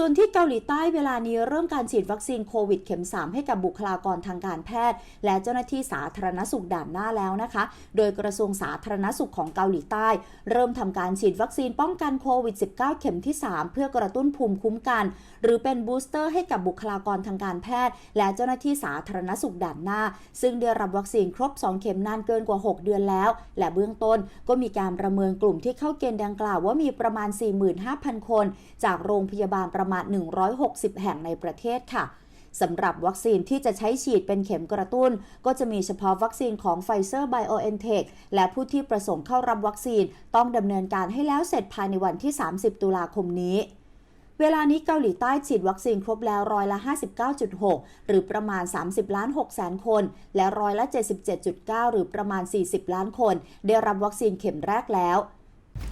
ส่วนที่เกาหลีใต้เวลานี้เริ่มการฉีดวัคซีนโควิดเข็ม 3 ให้กับบุคลากรทางการแพทย์ และเจ้าหน้าที่สาธารณสุขด่านหน้าแล้วนะคะ โดยกระทรวงสาธารณสุขของเกาหลีใต้ เริ่มทำการฉีดวัคซีนป้องกันโควิด -19 เข็มที่ 3 เพื่อกระตุ้นภูมิคุ้มกัน หรือเป็นบูสเตอร์ให้กับบุคลากรทางการแพทย์ และเจ้าหน้าที่สาธารณสุขด่านหน้า ซึ่งได้รับวัคซีนครบ 2 เข็มนานเกินกว่า 6 เดือนแล้ว และเบื้องต้นก็มีการประเมินกลุ่มที่เข้าเกณฑ์ดังกล่าวว่ามีประมาณ 45,000 คน จากโรงพยาบาลประมาณ 160 แห่งในประเทศค่ะสำหรับวัคซีนที่จะใช้ฉีดเป็นเข็มกระตุ้น ก็จะมีเฉพาะวัคซีนของ Pfizer BioNTech และผู้ที่ประสงค์เข้ารับวัคซีน ต้องดำเนินการให้แล้วเสร็จภายในวันที่ 30 ตุลาคมนี้ เวลานี้เกาหลีใต้ฉีดวัคซีนครบแล้วร้อยละ 59.6 หรือประมาณ 30 ล้าน6แสนคน และร้อยละ 77.9 หรือประมาณ 40 ล้านคน ได้รับวัคซีนเข็มแรกแล้ว